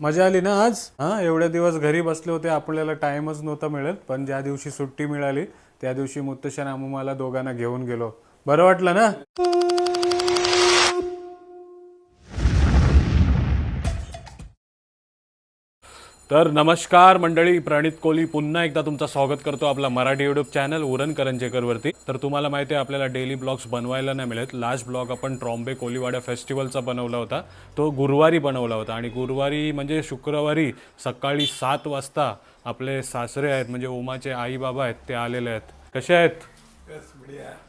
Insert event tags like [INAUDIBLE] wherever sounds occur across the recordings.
मजा आली ना आज? हा एवढे दिवस घरी बसले होते आपल्याला टाइमच नव्हता मिळत. पण ज्या दिवशी सुट्टी मिळाली त्या दिवशी मुत्तशन आम्हाला मला दोघांना घेऊन गेलो. बरं वाटलं ना? तर नमस्कार मंडळी प्रणित कोहली. पुन्हा एकदा तुमचं स्वागत करतो आपला मराठी युट्यूब चॅनल उरण करंजेकरवरती. तर तुम्हाला माहिती आहे आपल्याला डेली ब्लॉग्स बनवायला नाही मिळत. लास्ट ब्लॉग आपण ट्रॉम्बे कोलीवाडा फेस्टिवलचा बनवला होता. तो गुरुवारी बनवला होता. आणि गुरुवारी म्हणजे शुक्रवारी सकाळी सात वाजता आपले सासरे आहेत म्हणजे उमाचे आई बाबा आहेत ते आलेले आहेत. कसे आहेत?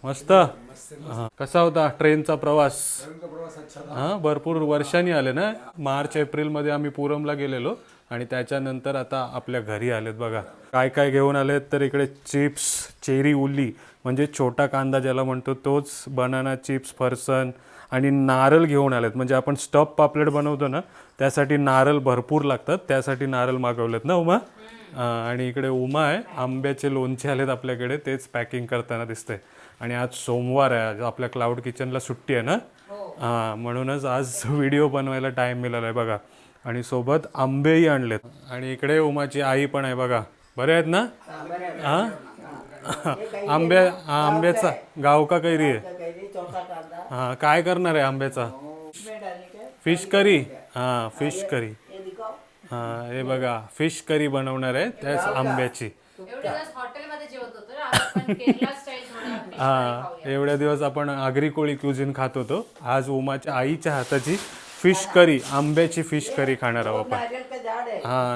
मस्त? हा. कसा होता ट्रेनचा प्रवास? हा भरपूर वर्षांनी आले ना? मार्च एप्रिलमध्ये आम्ही पुरमला गेलेलो. आणि त्याच्यानंतर आता आपल्या घरी आलेत बघा. काय काय घेऊन आलेत तर इकडे चिप्स चेरी उल्ली म्हणजे छोटा कांदा ज्याला म्हणतो तोच बनाना चिप्स फरसन आणि नारळ घेऊन आलेत. म्हणजे आपण स्टफ पापलेट बनवतो ना त्यासाठी नारळ भरपूर लागतात. त्यासाठी नारळ मागवलेत ना उमा? हा, आणि इकडे उमा आहे. आंब्याचे लोणचे आलेत आपल्याकडे. तेच पॅकिंग करताना दिसते आणि आज सोमवार आहे. आपल्या क्लाउड किचनला सुट्टी आहे ना? हा. म्हणूनच आज व्हिडिओ बनवायला टाइम मिळाला आहे बघा. आणि सोबत आंबेही आणलेत. आणि इकडे उमाची आई पण आहे बघा. बरे आहेत ना? हा? आंब्या हा, आंब्याचा गाव का कैरी आहे? हा काय करणार आहे आंब्याचा? Fish curry? हा फिश करी. हा हे बघा फिश करी बनवणार आहे त्याच आंब्याची. हा. एवढ्या दिवस आपण आगरी कोळी क्युझिन खात होतो. आज उमाच्या आईच्या हाताची फिश करी आंब्याची फिश करी खाणार आहोत आपण. हा.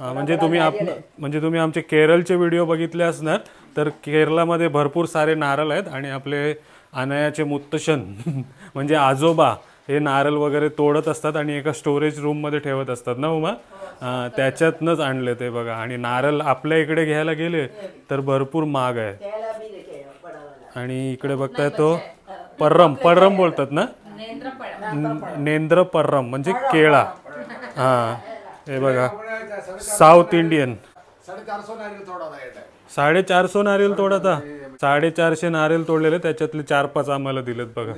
हा म्हणजे तुम्ही आप म्हणजे तुम्ही आमचे केरळचे व्हिडिओ बघितले असणार तर केरळामध्ये भरपूर सारे नारळ आहेत आणि आपले अनायाचे मुत्तशन [LAUGHS] म्हणजे आजोबा हे नारळ वगैरे तोडत असतात आणि एका स्टोरेज रूममध्ये ठेवत असतात ना उमा? हा, त्याच्यातनंच आणले ते बघा. आणि नारळ आपल्या इकडे घ्यायला गेले तर भरपूर महाग आहे. आणि इकडे बघताय तो पर्रम [LAUGHS] पर्रम बोलतात ना? नेंद्रफळ. न- नेंद्र पर्रम म्हणजे केळा हा हे बघा. साऊथ इंडियन साडेचारशे नारियल तोडता साडेचारशे नारियल तोडलेले त्याच्यातले चार पाच आम्हाला दिलेत बघा.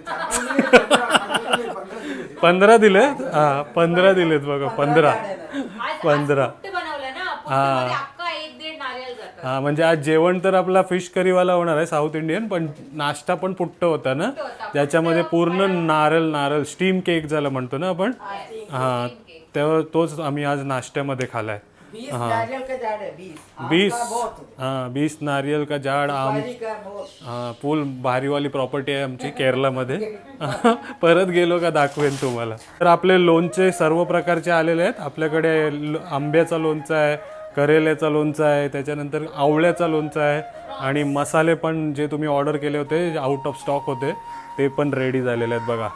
पंधरा दिलेत? हा पंधरा दिलेत बघा पंधरा. पंधरा. आज हा म्हणजे आज जेवण तर आपला फिश करीवाला होणार आहे साऊथ इंडियन पण नाश्ता पण पुट्ट होता ना? त्याच्यामध्ये पूर्ण नारळ नारळ स्टीम केक झाला म्हणतो ना आपण? हा तेव्हा तोच आम्ही आज नाश्त्यामध्ये खालाय. है. बीस. हा. बीस नारियल का झाड आम हा फुल भारीवाली प्रॉपर्टी आहे आमची [LAUGHS] केरलामध्ये [LAUGHS] [LAUGHS] परत गेलो का दाखवेन तुम्हाला. तर आपले लोणचे सर्व प्रकारचे आलेले आहेत. आपल्याकडे लो- आंब्याचा लोणचा आहे करेल्याचा लोणचा आहे त्याच्यानंतर आवळ्याचा लोणचा आहे आणि मसाले पण जे तुम्ही ऑर्डर केले होते आउट ऑफ स्टॉक होते ते पण रेडी झालेले आहेत बघा.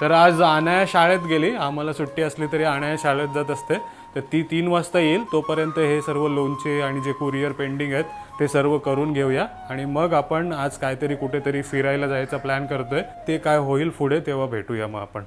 तर आज अनाया शाळेत गेली. आम्हाला सुट्टी असली तरी अनाया शाळेत जात असते. तर ती तीन वाजता येईल. तोपर्यंत हे सर्व लोनचे आणि जे कुरिअर पेंडिंग आहेत ते सर्व करून घेऊया. आणि मग आपण आज काहीतरी कुठेतरी फिरायला जायचा प्लॅन करतोय. ते काय होईल पुढे तेव्हा भेटूया मग आपण.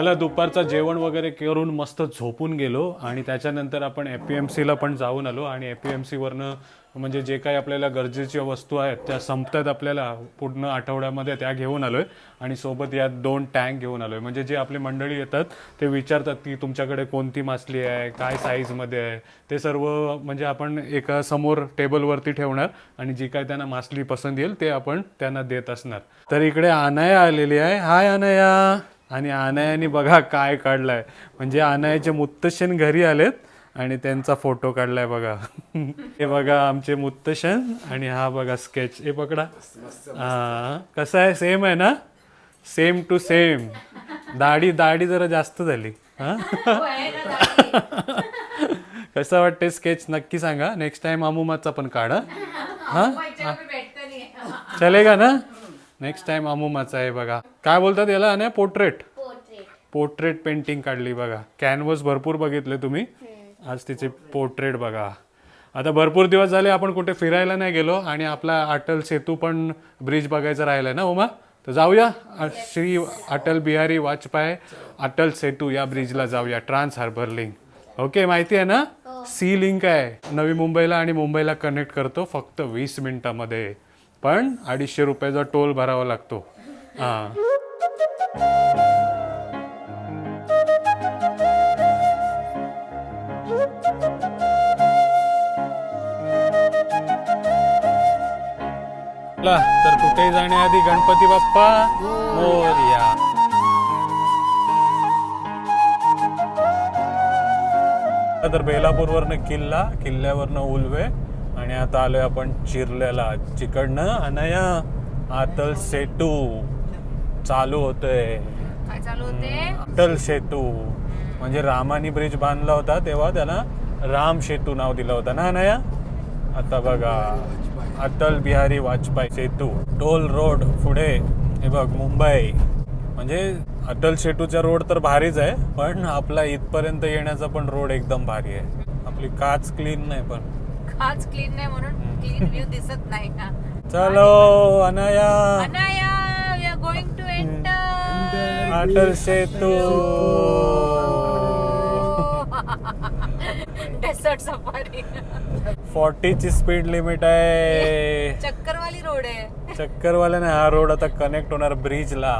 चला दुपारचं जेवण वगैरे करून मस्त झोपून गेलो आणि त्याच्यानंतर आपण ए पी एम सीला पण जाऊन आलो आणि ए पी एम सीवरनं म्हणजे जे काही आपल्याला गरजेच्या वस्तू आहेत त्या संपतात आपल्याला पूर्ण आठवड्यामध्ये त्या घेऊन आलो आहे आणि सोबत यात दोन टँक घेऊन आलो आहे म्हणजे जे आपली मंडळी येतात ते विचारतात की तुमच्याकडे कोणती मासली आहे काय साईजमध्ये आहे? ते सर्व म्हणजे आपण एका समोर टेबलवरती ठेवणार आणि जी काय त्यांना मासली पसंत येईल ते आपण त्यांना देत असणार. तर इकडे अनाया आलेली आहे. हाय अनाया आणि अनायाने बघा काय काढलाय. म्हणजे अनायाचे मुत्तशन घरी आलेत आणि त्यांचा फोटो काढलाय बघा. [LAUGHS] हे बघा आमचे मुत्तशन आणि हा बघा स्केच हे पकडा. हा कसं आहे? सेम आहे ना? सेम टू सेम दाढी दाढी जरा जास्त झाली. हा. कसं वाटते स्केच नक्की सांगा. नेक्स्ट टाइम अमुमाचा पण काढा. हा. चलेगा ना? नेक्स्ट टाइम अमुमाचा आहे बघा. काय बोलतात याला? आणि पोर्ट्रेट पोर्ट्रेट पेंटिंग काढली बघा. कॅनव्हस भरपूर बघितले तुम्ही. आज तिचे पोर्ट्रेट बघा. आता भरपूर दिवस झाले आपण कुठे फिरायला नाही गेलो आणि आपला अटल सेतू पण ब्रिज बघायचा राहिलाय ना उमा? तर जाऊया. श्री अटल बिहारी वाजपेयी अटल सेतू या ब्रिजला जाऊया. ट्रान्स हार्बर लिंक ओके माहिती आहे ना? सी लिंक आहे. नवी मुंबईला आणि मुंबईला कनेक्ट करतो फक्त वीस मिनिटामध्ये. पण अडीचशे रुपयाचा टोल भरावा लागतो. हां. चला तर कुठेही जाण्याआधी गणपती बाप्पा मोरया. तर बेलापूरवरनं किल्ला किल्ल्यावरनं उलवे. आणि आता आलोय आपण चिरल्याला चिकडनं अनया आतल सेतू चालू होतोय. काय चालू होते अटल सेतू. म्हणजे रामानी ब्रिज बांधला होता तेव्हा त्याला राम सेतू नाव दिलं होतं ना अनया? आता बघा. अटल बिहारी वाजपेयी सेतू. टोल रोड पुढे. हे बघ मुंबई. म्हणजे अटल सेतूचा रोड तर भारीच आहे पण आपला इथपर्यंत येण्याचा पण रोड एकदम भारी आहे. आपली काच क्लीन नाही पण. खास क्लीन नाही म्हणून क्लीन व्ह्यू दिसत नाही ना. चलो Anaya. Anaya we are going to enter Atal Setu. Desert safari फॉर्टीची speed limit आहे. [LAUGHS] चक्करवाली रोड आहे. चक्करवाल्याने हा रोड आता कनेक्ट होणार ब्रिजला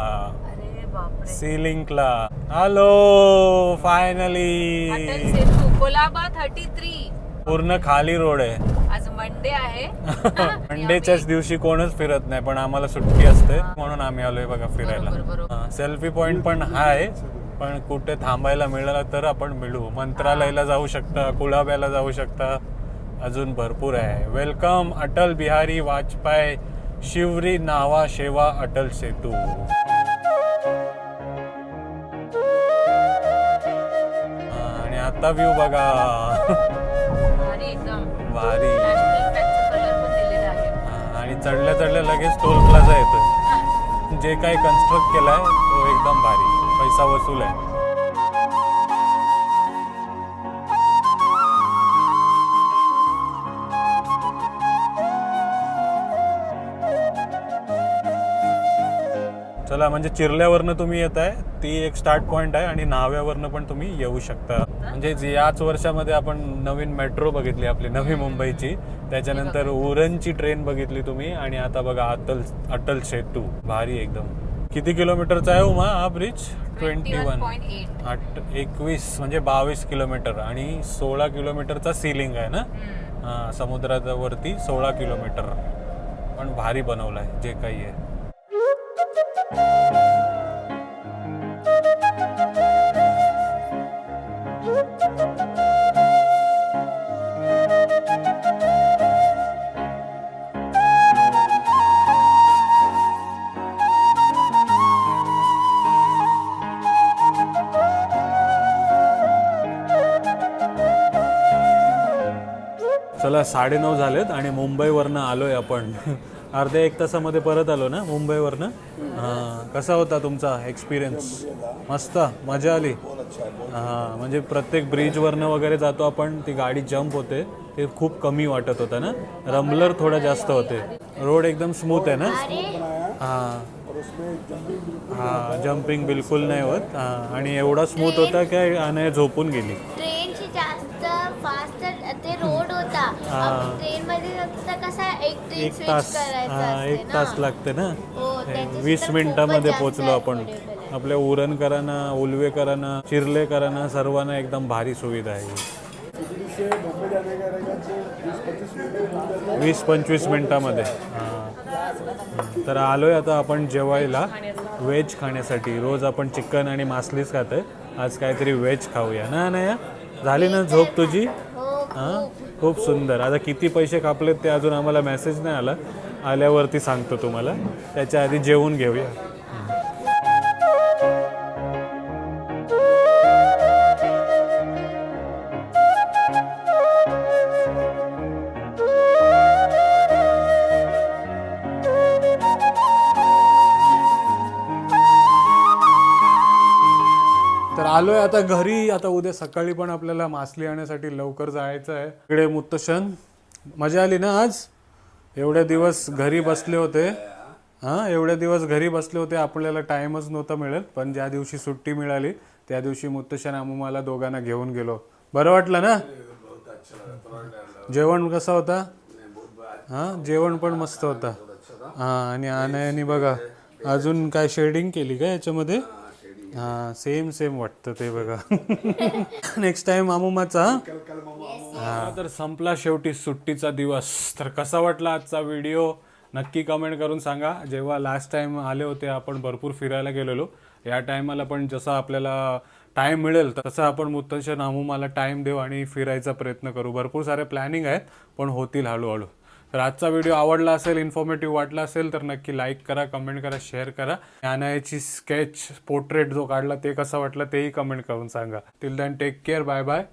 अरे बापरे. Sea लिंकला hello finally Setu Colaba thirty three पूर्ण खाली रोड आहे. आज मंडे आहे. [LAUGHS] मंडेच्याच दिवशी कोणच फिरत नाही पण आम्हाला सुट्टी असते म्हणून आम्ही आलोय बघा बरोबर, फिरायला. सेल्फी पॉइंट पण आहे पण कुठे थांबायला मिळालं तर आपण मिळू. मंत्रालयाला जाऊ शकता कुळाब्याला जाऊ शकता अजून भरपूर आहे. वेलकम अटल बिहारी वाजपेयी शिवरी नावा शेवा अटल सेतू. आणि आता व्ह्यू बघा. [LAUGHS] भारी. आणि चढल्या चढल्या लगेच टोल प्लाझा येतोय. जे काही कन्स्ट्रक्ट केलाय तो एकदम भारी. पैसा वसूल आहे. चला म्हणजे चिरल्यावरनं तुम्ही येत आहे ती एक स्टार्ट पॉइंट आहे आणि न्हाव्यावरनं पण तुम्ही येऊ शकता. म्हणजे याच वर्षामध्ये आपण नवीन मेट्रो बघितली आपली नवी मुंबईची त्याच्यानंतर उरणची ट्रेन बघितली तुम्ही आणि आता बघा अटल अटल सेतू भारी एकदम. किती किलोमीटरचा आहे उमा हा ब्रिज ट्वेंटी वन 21.8. आठ एकवीस म्हणजे बावीस किलोमीटर आणि सोळा किलोमीटरचा सिलिंग आहे ना? हा समुद्राच्या वरती सोळा किलोमीटर. पण भारी बनवलाय जे काही आहे. चला साडेनऊ झालेत आणि मुंबईवरनं आलोय आपण. अर्ध्या एक तासामध्ये परत आलो ना मुंबईवरनं. हां कसा होता तुमचा एक्सपिरियन्स मस्त मजा आली. हां म्हणजे प्रत्येक ब्रिजवरनं वगैरे जातो आपण ती गाडी जम्प होते ते खूप कमी वाटत होतं ना? रमलर थोडं जास्त होते. रोड एकदम स्मूथ आहे ना? हां. हां जम्पिंग बिलकुल नाही होत. हां आणि एवढा स्मूथ होता की अनय झोपून गेली. ट्रेनची जास्त फास्ट ते रोड होता. ट्रेन मध्ये एक तास हा एक. तास लागते ना? हो, वीस मिनिटामध्ये पोचलो आपण. आपल्या उरणकरांना उलवेकरांना चिरलेकरांना सर्वांना एकदम भारी सुविधा आहे वीस पंचवीस मिनिटामध्ये. हां. तर आलोय आता आपण जेवायला. व्हेज खाण्यासाठी. रोज आपण चिकन आणि मासलीच खातोय. आज काहीतरी व्हेज खाऊया. ना नाही झाली ना झोप तुझी? हां? खूप सुंदर. आता किती पैसे कापलेत ते अजून आम्हाला मेसेज नाही आला. आल्यावरती सांगतो तुम्हाला. त्याच्या आधी जेवून घेऊया. आलोय आता घरी. आता उद्या सकाळी पण आपल्याला मासली आणण्यासाठी लवकर जायचं आहे. इकडे मुत्तशन. मजा आली ना आज? एवढे दिवस घरी बसले होते. हा एवढे दिवस घरी बसले होते आपल्याला टाइमच नव्हता मिळत. पण ज्या दिवशी सुट्टी मिळाली त्या दिवशी मुत्तशन आम्हाला दोघांना घेऊन गेलो. बरं वाटलं ना? जेवण कसं होता? हा जेवण पण मस्त होता. हा आणि अनायाने बघा अजून काय शेडिंग केली का याच्यामध्ये? हा सेम सेम वाटतं ते बघा. नेक्स्ट टाइम मामुमाचा हा? तर संपला शेवटी सुट्टीचा दिवस. तर कसा वाटला आजचा व्हिडिओ नक्की कमेंट करून सांगा. जेव्हा लास्ट टाइम आले होते आपण भरपूर फिरायला गेलेलो. या टायमाला पण जसा आपल्याला टाइम मिळेल तसं आपण मुत्तनच्या नामूमाला टाइम देऊ आणि फिरायचा प्रयत्न करू. भरपूर सारे प्लॅनिंग आहेत पण होतील हळूहळू. तर आजचा व्हिडिओ आवडला असेल इन्फॉर्मेटिव्ह वाटला असेल तर नक्की लाईक करा कमेंट करा शेअर करा. अनायाची स्केच पोर्ट्रेट जो काढला ते कसा वाटला तेही कमेंट करून सांगा. Till then take care bye bye